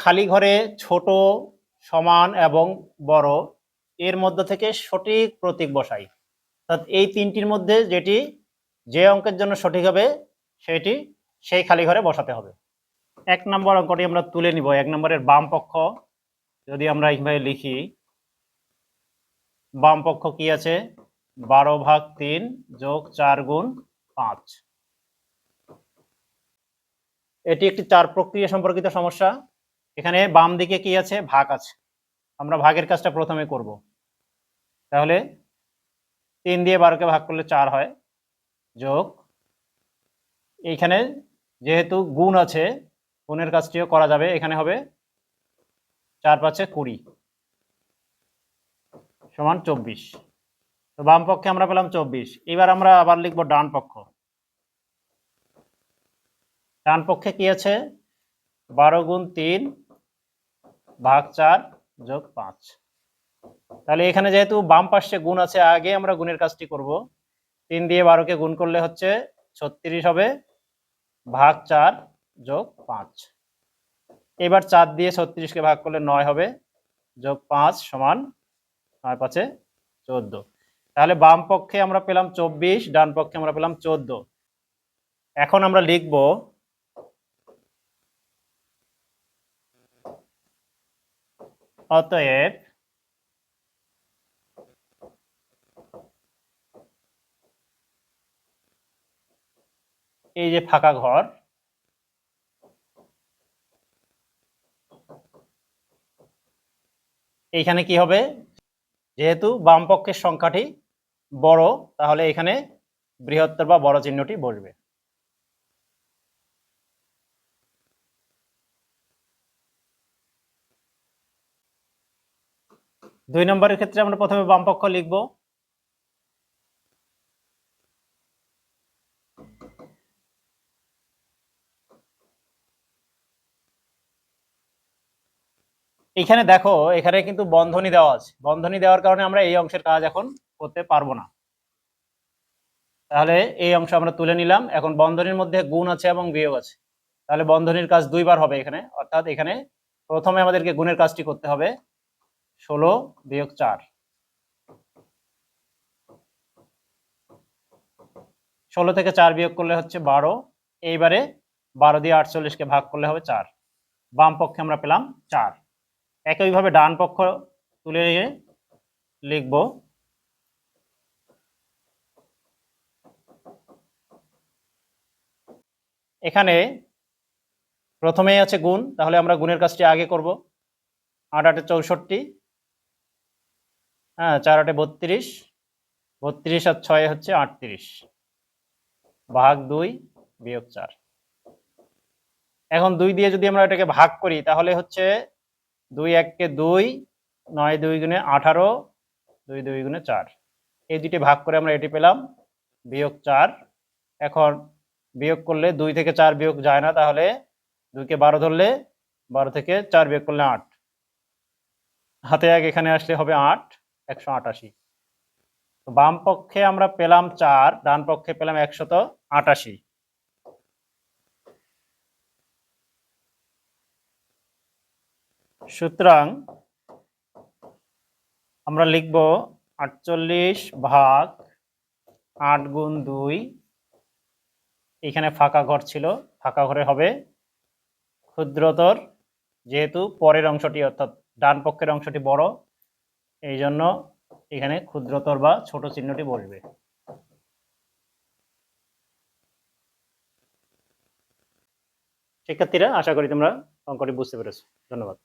খালি ঘরে ছোট, সমান এবং বড়, এর মধ্যে থেকে সঠিক প্রতীক বসাই। অর্থাৎ এই তিনটির মধ্যে যেটি যে অঙ্কের জন্য সঠিক হবে, সেটি সেই খালি ঘরে বসাতে হবে। এক নম্বর অঙ্কটি আমরা তুলে নিব। এক নম্বরের বাম পক্ষ, যদি আমরা এইভাবে লিখি, বাম পক্ষ কি আছে? বারো ভাগ তিন যোগ চার গুণ পাঁচ। এটি একটি চার প্রক্রিয়া সম্পর্কিত সমস্যা। এখানে বাম দিকে কি আছে? ভাগ আছে। আমরা ভাগের কাজটা প্রথমে করব। তাহলে তিন দিয়ে বারোকে ভাগ করলে চার হয়। যোগ। এইখানে যেহেতু গুণ আছে, গুণের কাজটিও করা যাবে। এখানে হবে চার পাঁচে কুড়ি সমান চব্বিশ। তো বাম পক্ষে আমরা পেলাম চব্বিশ। এবার আমরা আবার লিখব ডান পক্ষ। ডান পক্ষে কি আছে? বারো গুণ তিন ভাগ চার যোগ পাঁচ। তাহলে এখানে যেহেতু বাম পাশে গুণ আছে, আগে আমরা গুণের কাজটি করব। তিন দিয়ে বারোকে গুণ করলে হচ্ছে ছত্রিশ হবে, ভাগ চার যোগ পাঁচ। এবার চার দিয়ে ছত্রিশকে ভাগ করলে নয় হবে, যোগ পাঁচ সমান নয় পাঁচে চোদ্দ। তাহলে বাম পক্ষে আমরা পেলাম চব্বিশ, ডান পক্ষে আমরা পেলাম চোদ্দ। এখন আমরা লিখব অতএব এই যে ফাঁকা ঘর, এইখানে কি হবে? যেহেতু বাম পক্ষের সংখ্যাটি বড়, তাহলে এখানে বৃহত্তর বা বড় চিহ্নটি বসবে। দুই নম্বরের ক্ষেত্রে আমরা প্রথমে বাম পক্ষ লিখব। এখানে দেখো, এখানে কিন্তু বন্ধনী দেওয়া আছে। বন্ধনী দেওয়ার কারণে আমরা এই অংশের কাজ এখন করতে পারব না। তাহলে এই অংশ আমরা তুলে নিলাম। এখন বন্ধনীর মধ্যে গুণ আছে এবং বিয়োগ আছে। তাহলে বন্ধনীর কাজ দুইবার হবে এখানে। অর্থাৎ এখানে প্রথমে আমাদেরকে গুণের কাজটি করতে হবে। ষোলো বিয়োগ চার। ষোলো থেকে চার বিয়োগ করলে হচ্ছে বারো। এইবারে বারো দিয়ে আটচল্লিশকে ভাগ করলে হবে চার। বাম পক্ষে আমরা পেলাম চার। একইভাবে ডান পক্ষ তুলে নিয়ে লিখব এখানে প্রথমেই আছে গুণ, তাহলে আমরা গুণের কাজটি আগে করব। আট আটে চৌষট্টি হ্যাঁ চার আটে বত্রিশ। বত্রিশ আর ছয় হচ্ছে আটত্রিশ। ভাগ দুই, বিয়োগ চার। এখন দুই দিয়ে যদি আমরা এটাকে ভাগ করি, তাহলে হচ্ছে দুই এককে দুই, নয় দুই গুণে আঠারো, দুই দুই গুণে চার। এই দুটি ভাগ করে আমরা এটি পেলাম, বিয়োগ চার। এখন বিয়োগ করলে দুই থেকে চার বিয়োগ যায় না, তাহলে দুইকে বারো ধরলে বারো থেকে চার বিয়োগ করলে আট। হাতে এক এখানে আসলে হবে আট। একশো আটাশি। তো বাম পক্ষে আমরা পেলাম চার, ডান পক্ষে পেলাম একশত আটাশি। সুতরাং আমরা লিখব আটচল্লিশ ভাগ আট গুণ দুই। এখানে ফাঁকা ঘর ছিল, ফাঁকা ঘরে হবে ক্ষুদ্রতর, যেহেতু পরের অংশটি অর্থাৎ ডান পক্ষের অংশটি বড় এই জন্য এখানে ক্ষুদ্রতর বা ছোট চিহ্নটি বসবে। শিক্ষার্থীরা, আশা করি তোমরা অঙ্কটি বুঝতে পেরেছ। ধন্যবাদ।